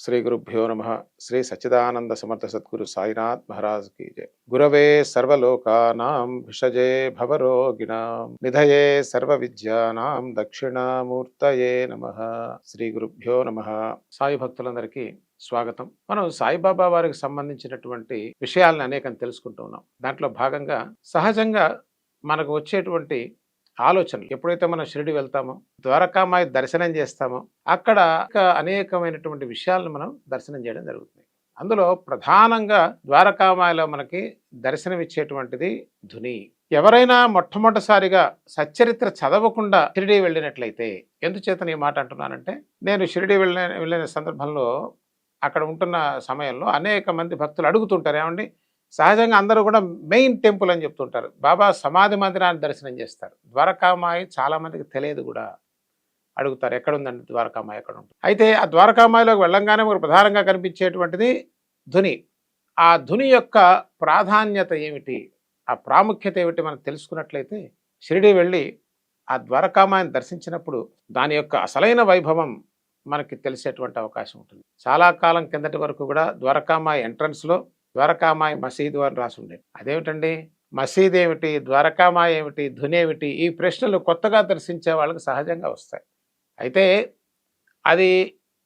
శ్రీ గురుభ్యో నమ. శ్రీ సచ్చిదానంద సమర్థ సద్గురు సాయినాథ్ మహారాజ్ కీ జయ గురవే సర్వలోకానాం విషజే భవరోగిణాం. నిధయే సర్వ విద్యానాం దక్షిణామూర్తయే నమ. శ్రీ గురుభ్యో నమ. సాయి భక్తులందరికీ స్వాగతం. మనం సాయిబాబా వారికి సంబంధించినటువంటి విషయాలను అనేకం తెలుసుకుంటూ ఉన్నాం. దాంట్లో భాగంగా సహజంగా మనకు వచ్చేటువంటి ఆలోచనలు. ఎప్పుడైతే మనం షిరిడి వెళ్తామో ద్వారకామాయి దర్శనం చేస్తామో అక్కడ అనేకమైనటువంటి విషయాలను మనం దర్శనం చేయడం జరుగుతుంది. అందులో ప్రధానంగా ద్వారకామాయలో మనకి దర్శనం ఇచ్చేటువంటిది ధుని. ఎవరైనా మొట్టమొదటిసారిగా సచ్చరిత్ర చదవకుండా షిరిడి వెళ్ళినట్లయితే ఎందుచేత ఈ మాట అంటున్నానంటే నేను షిరిడి వెళ్ళిన వెళ్ళిన సందర్భంలో అక్కడ ఉంటున్న సమయంలో అనేక మంది భక్తులు అడుగుతుంటారు ఏమండి? సహజంగా అందరూ కూడా మెయిన్ టెంపుల్ అని చెప్తుంటారు. బాబా సమాధి మందిరాన్ని దర్శనం చేస్తారు. ద్వారకామాయి చాలామందికి తెలియదు కూడా. అడుగుతారు ఎక్కడుందండి ద్వారకామాయి? ఎక్కడ ఉంటుంది అయితే ఆ ద్వారకామాయిలోకి వెళ్ళంగానే మనకు ప్రధానంగా కనిపించేటువంటిది ధుని ఆ ధుని యొక్క ప్రాధాన్యత ఏమిటి? ఆ ప్రాముఖ్యత ఏమిటి? మనం తెలుసుకున్నట్లయితే షిరిడి వెళ్ళి ఆ ద్వారకామాయిని దర్శించినప్పుడు దాని యొక్క అసలైన వైభవం మనకి తెలిసేటువంటి అవకాశం ఉంటుంది. చాలా కాలం కిందటి వరకు కూడా ద్వారకామాయి ఎంట్రన్స్లో ద్వారకామాయి మసీదు అని రాసి ఉండేది అదేమిటండి? మసీద్ ఏమిటి ద్వారకామాయి ఏమిటి? ధునేమిటి ఏమిటి? ఈ ప్రశ్నలు కొత్తగా దర్శించే వాళ్ళకి సహజంగా వస్తాయి. అయితే అది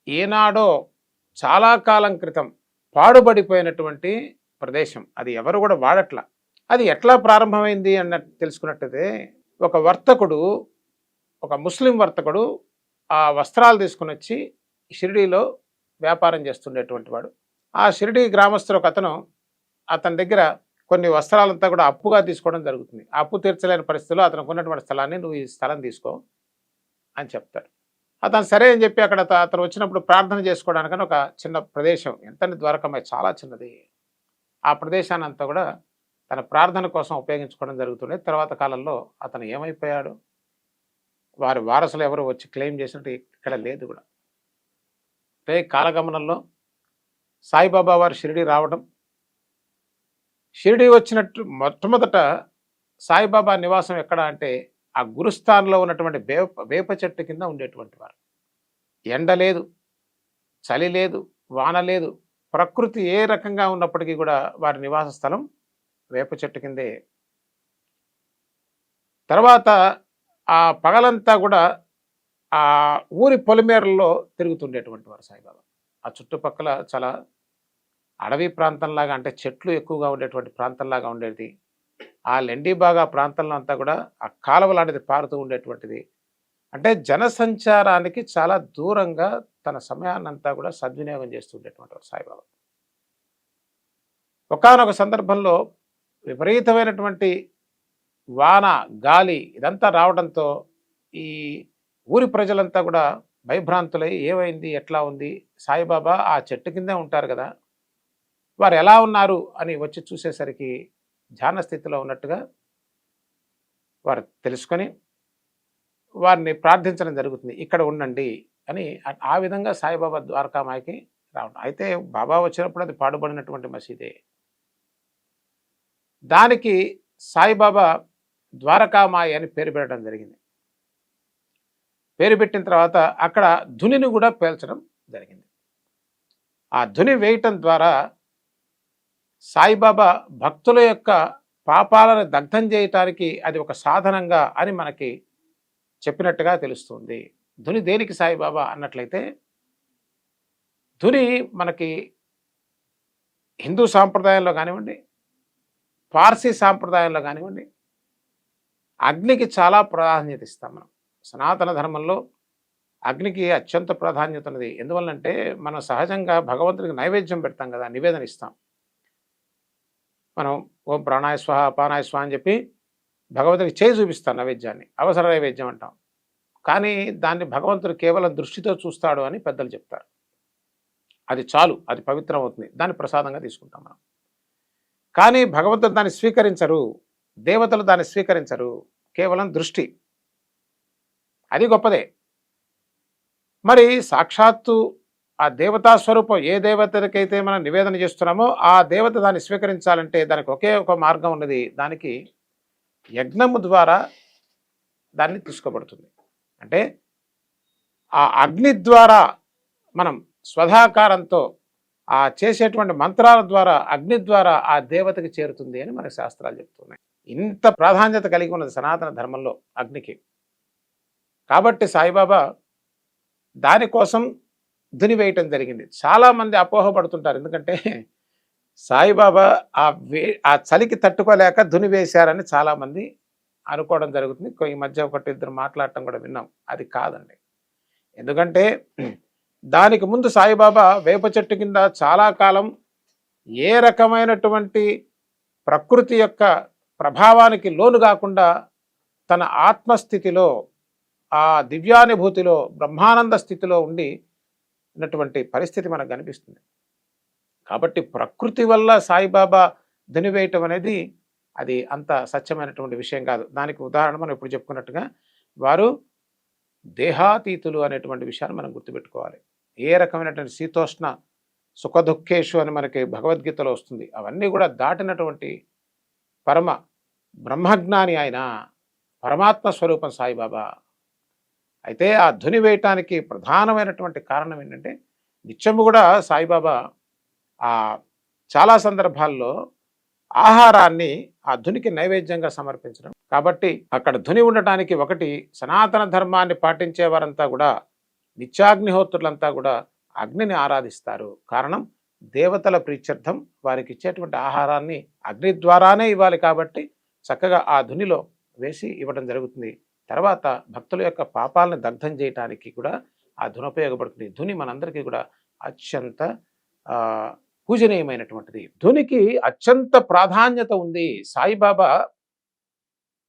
ఏనాడో చాలా కాలం క్రితం పాడుబడిపోయినటువంటి ప్రదేశం. అది ఎవరు కూడా వాడట్ల. అది ఎట్లా ప్రారంభమైంది అన్న తెలుసుకున్నట్టయితే ఒక వర్తకుడు ఒక ముస్లిం వర్తకుడు ఆ వస్త్రాలు తీసుకుని వచ్చి షిరిడీలో వ్యాపారం చేస్తుండేటువంటి వాడు. ఆ షిరిడి గ్రామస్తులు ఒక అతను అతని దగ్గర కొన్ని వస్త్రాలంతా కూడా అప్పుగా తీసుకోవడం జరుగుతుంది. అప్పు తీర్చలేని పరిస్థితిలో అతనికి ఉన్నటువంటి స్థలాన్ని నువ్వు ఈ స్థలం తీసుకో అని చెప్తాడు. అతను సరే అని చెప్పి అక్కడ అతను వచ్చినప్పుడు ప్రార్థన చేసుకోవడానికని ఒక చిన్న ప్రదేశం ఎంతని ద్వారకమై చాలా చిన్నది. ఆ ప్రదేశాన్ని అంతా కూడా తన ప్రార్థన కోసం ఉపయోగించుకోవడం జరుగుతుంది. తర్వాత కాలంలో అతను ఏమైపోయాడు? వారి వారసులు ఎవరు వచ్చి క్లెయిమ్ చేసినట్టు ఇక్కడ లేదు కూడా. అంటే కాలగమనంలో సాయిబాబా వారు షిరిడి రావడం షిరిడి వచ్చినట్టు మొట్టమొదట సాయిబాబా నివాసం ఎక్కడ అంటే ఆ గురుస్థాన్లో ఉన్నటువంటి వేప వేప చెట్టు కింద ఉండేటువంటి వారు. ఎండ లేదు చలి లేదు వాన లేదు. ప్రకృతి ఏ రకంగా ఉన్నప్పటికీ కూడా వారి నివాస స్థలం వేప చెట్టు కిందే. తర్వాత ఆ పగలంతా కూడా ఆ ఊరి పొలిమేరల్లో తిరుగుతుండేటువంటి వారు సాయిబాబా. ఆ చుట్టుపక్కల చాలా అడవి ప్రాంతంలాగా అంటే చెట్లు ఎక్కువగా ఉండేటువంటి ప్రాంతంలాగా ఉండేది. ఆ లెండిబాగా ప్రాంతంలో అంతా కూడా ఆ కాలువ లాంటిది పారుతూ ఉండేటువంటిది. అంటే జనసంచారానికి చాలా దూరంగా తన సమయాన్నంతా కూడా సద్వినియోగం చేస్తూ ఉండేటువంటి వారు సాయిబాబా. ఒకానొక సందర్భంలో విపరీతమైనటువంటి వాన గాలి ఇదంతా రావడంతో ఈ ఊరి ప్రజలంతా కూడా భయభ్రాంతులై ఏమైంది? ఎట్లా ఉంది? సాయిబాబా ఆ చెట్టు కిందే ఉంటారు కదా. వారు ఎలా ఉన్నారు? అని వచ్చి చూసేసరికి ధ్యాన స్థితిలో ఉన్నట్టుగా వారు తెలుసుకొని వారిని ప్రార్థించడం జరుగుతుంది. ఇక్కడ ఉండండి అని ఆ- విధంగా సాయిబాబా ద్వారకామాయికి రావడం. అయితే బాబా వచ్చినప్పుడు అది పాడుబడినటువంటి మసీదే. దానికి సాయిబాబా ద్వారకామాయి అని పేరు పెట్టడం జరిగింది. పేరు పెట్టిన తర్వాత అక్కడ ధునిని కూడా పేల్చడం జరిగింది. ఆ ధుని వేయటం ద్వారా సాయిబాబా భక్తుల యొక్క పాపాలను దగ్ధం చేయటానికి అది ఒక సాధనంగా అని మనకి చెప్పినట్టుగా తెలుస్తుంది. ధుని దేనికి సాయిబాబా అన్నట్లయితే ధుని మనకి హిందూ సాంప్రదాయంలో కానివ్వండి పార్సీ సాంప్రదాయంలో కానివ్వండి అగ్నికి చాలా ప్రాధాన్యత ఇస్తాం మనం. సనాతన ధర్మంలో అగ్నికి అత్యంత ప్రాధాన్యత ఉన్నది ఎందువల్లంటే మనం సహజంగా భగవంతుడికి నైవేద్యం పెడతాం కదా నివేదన ఇస్తాం. మనం ఓం ప్రాణాయ స్వహ అపానాయ అని చెప్పి భగవంతుడికి చేయి చూపిస్తాం నైవేద్యాన్ని. అవసర నైవేద్యం అంటాం. కానీ దాన్ని భగవంతుడు కేవలం దృష్టితో చూస్తాడు అని పెద్దలు చెప్తారు. అది చాలు అది పవిత్రం అవుతుంది దాన్ని ప్రసాదంగా తీసుకుంటాం మనం. కానీ భగవంతుడు దాన్ని స్వీకరించరు దేవతలు దాన్ని స్వీకరించరు కేవలం దృష్టి. అది గొప్పదే. మరి సాక్షాత్తు ఆ దేవతా స్వరూపం ఏ దేవతకైతే మనం నివేదన చేస్తున్నామో ఆ దేవత దాన్ని స్వీకరించాలంటే దానికి ఒకే ఒక మార్గం ఉన్నది. దానికి యజ్ఞము ద్వారా దాన్ని తీసుకోబడుతుంది. అంటే ఆ అగ్ని ద్వారా మనం స్వధాకారంతో ఆ చేసేటువంటి మంత్రాల ద్వారా అగ్ని ద్వారా ఆ దేవతకి చేరుతుంది అని మనకు శాస్త్రాలు చెప్తున్నాయి. ఇంత ప్రాధాన్యత కలిగి ఉన్నది సనాతన ధర్మంలో అగ్నికి. కాబట్టి సాయిబాబా దానికోసం దుని వేయటం జరిగింది. చాలామంది అపోహపడుతుంటారు. ఎందుకంటే సాయిబాబా ఆ వే ఆ చలికి తట్టుకోలేక దుని వేశారని చాలామంది అనుకోవడం జరుగుతుంది. ఈ మధ్య ఒకటి ఇద్దరు మాట్లాడటం కూడా విన్నాం. అది కాదండి. ఎందుకంటే దానికి ముందు సాయిబాబా వేప చెట్టు కింద చాలా కాలం ఏ రకమైనటువంటి ప్రకృతి యొక్క ప్రభావానికి లోను కాకుండా తన ఆత్మస్థితిలో ఆ దివ్యానుభూతిలో బ్రహ్మానంద స్థితిలో ఉండి ఉన్నటువంటి పరిస్థితి మనకు కనిపిస్తుంది. కాబట్టి ప్రకృతి వల్ల సాయిబాబా దునివేయటం అనేది అది అంత సత్యమైనటువంటి విషయం కాదు. దానికి ఉదాహరణ మనం ఇప్పుడు చెప్పుకున్నట్టుగా వారు దేహాతీతులు అనేటువంటి విషయాన్ని మనం గుర్తుపెట్టుకోవాలి. ఏ రకమైనటువంటి శీతోష్ణ సుఖదుఖేషు అని మనకి భగవద్గీతలో వస్తుంది. అవన్నీ కూడా దాటినటువంటి పరమ బ్రహ్మజ్ఞాని ఆయన పరమాత్మ స్వరూపం సాయిబాబా. అయితే ఆ ధ్వని వేయటానికి ప్రధానమైనటువంటి కారణం ఏంటంటే నిత్యము కూడా సాయిబాబా ఆ చాలా సందర్భాల్లో ఆహారాన్ని ఆ ధునికి నైవేద్యంగా సమర్పించడం. కాబట్టి అక్కడ ధుని ఉండటానికి ఒకటి సనాతన ధర్మాన్ని పాటించే వారంతా కూడా నిత్యాగ్నిహోత్రులంతా కూడా అగ్నిని ఆరాధిస్తారు. కారణం దేవతల ప్రీత్యర్థం వారికి ఇచ్చేటువంటి ఆహారాన్ని అగ్ని ద్వారానే ఇవ్వాలి కాబట్టి చక్కగా ఆ ధునిలో వేసి ఇవ్వడం జరుగుతుంది. తర్వాత భక్తుల యొక్క పాపాలను దగ్ధం చేయటానికి కూడా ఆ ధుని ఉపయోగపడుతుంది ధుని మనందరికీ కూడా అత్యంత పూజనీయమైనటువంటిది. ధునికి అత్యంత ప్రాధాన్యత ఉంది. సాయిబాబా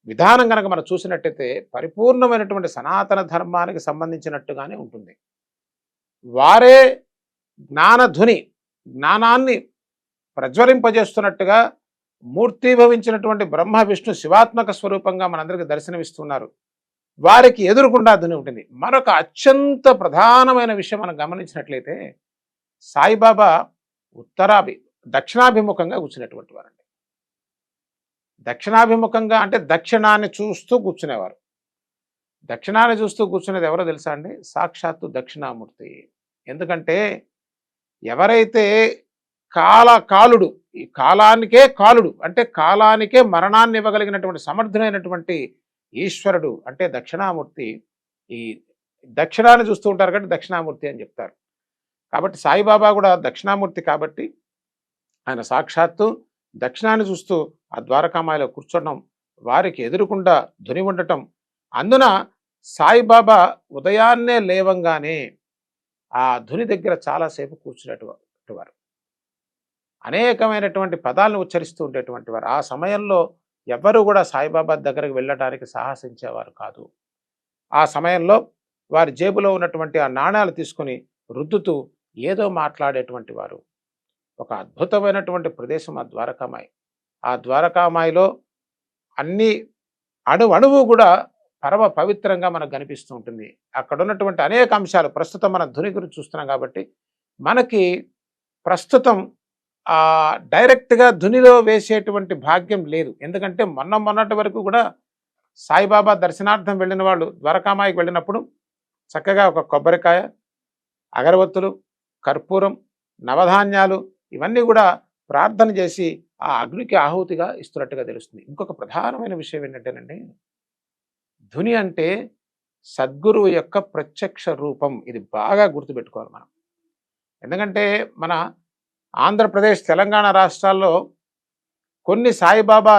విధానం కనుక మనం చూసినట్టయితే పరిపూర్ణమైనటువంటి సనాతన ధర్మానికి సంబంధించినట్టుగానే ఉంటుంది. వారే జ్ఞానధుని జ్ఞానాన్ని ప్రజ్వలింపజేస్తున్నట్టుగా మూర్తిభవించినటువంటి బ్రహ్మ విష్ణు శివాత్మక స్వరూపంగా మనందరికీ దర్శనమిస్తున్నారు. వారికి ఎదురుకుండా దుని ఉంటుంది. మరొక అత్యంత ప్రధానమైన విషయం మనం గమనించినట్లయితే సాయిబాబా ఉత్తరాభి దక్షిణాభిముఖంగా కూర్చునేటువంటి వారండి. దక్షిణాభిముఖంగా అంటే దక్షిణాన్ని చూస్తూ కూర్చునేవారు. దక్షిణాన్ని చూస్తూ కూర్చునేది ఎవరో తెలుసా అండి? సాక్షాత్తు దక్షిణామూర్తి. ఎందుకంటే ఎవరైతే కాల కాలుడు ఈ కాలానికే కాలుడు. అంటే కాలానికే మరణాన్ని ఇవ్వగలిగినటువంటి సమర్థుడైనటువంటి ఈశ్వరుడు అంటే దక్షిణామూర్తి. ఈ దక్షిణాన్ని చూస్తూ ఉంటారు కాబట్టి దక్షిణామూర్తి అని చెప్తారు. కాబట్టి సాయిబాబా కూడా దక్షిణామూర్తి కాబట్టి ఆయన సాక్షాత్తు దక్షిణాన్ని చూస్తూ ఆ ద్వారకామాయలో కూర్చోడం వారికి ఎదురుకుండా ధుని ఉండటం. అందున సాయిబాబా ఉదయాన్నే లేవంగానే ఆ ధుని దగ్గర చాలాసేపు కూర్చునేటువంటి వారు అనేకమైనటువంటి పదాలను ఉచ్చరిస్తూ ఉండేటువంటి వారు. ఆ సమయంలో ఎవ్వరూ కూడా సాయిబాబా దగ్గరకు వెళ్ళడానికి సాహసించేవారు కాదు. ఆ సమయంలో వారి జేబులో ఉన్నటువంటి ఆ నాణాలు తీసుకొని రుద్దుతూ ఏదో మాట్లాడేటువంటి వారు. ఒక అద్భుతమైనటువంటి ప్రదేశం ఆ ద్వారకామాయి. ఆ ద్వారకామాయిలో అన్ని అణు అణువు కూడా పరమ పవిత్రంగా మనకు కనిపిస్తూ ఉంటుంది. అక్కడ ఉన్నటువంటి అనేక అంశాలు ప్రస్తుతం మన ధుని గురించి చూస్తున్నాం కాబట్టి మనకి ప్రస్తుతం డైరెక్ట్గా ధునిలో వేసేటువంటి భాగ్యం లేదు. ఎందుకంటే మొన్న మొన్నటి వరకు కూడా సాయిబాబా దర్శనార్థం వెళ్ళిన వాళ్ళు ద్వారకామాయికి వెళ్ళినప్పుడు చక్కగా ఒక కొబ్బరికాయ అగరవత్తులు కర్పూరం నవధాన్యాలు ఇవన్నీ కూడా ప్రార్థన చేసి ఆ అగ్నికి ఆహుతిగా ఇస్తున్నట్టుగా తెలుస్తుంది. ఇంకొక ప్రధానమైన విషయం ఏంటంటేనండి ధుని అంటే సద్గురువు యొక్క ప్రత్యక్ష రూపం. ఇది బాగా గుర్తుపెట్టుకోవాలి మనం. ఎందుకంటే మన ఆంధ్రప్రదేశ్ తెలంగాణ రాష్ట్రాల్లో కొన్ని సాయిబాబా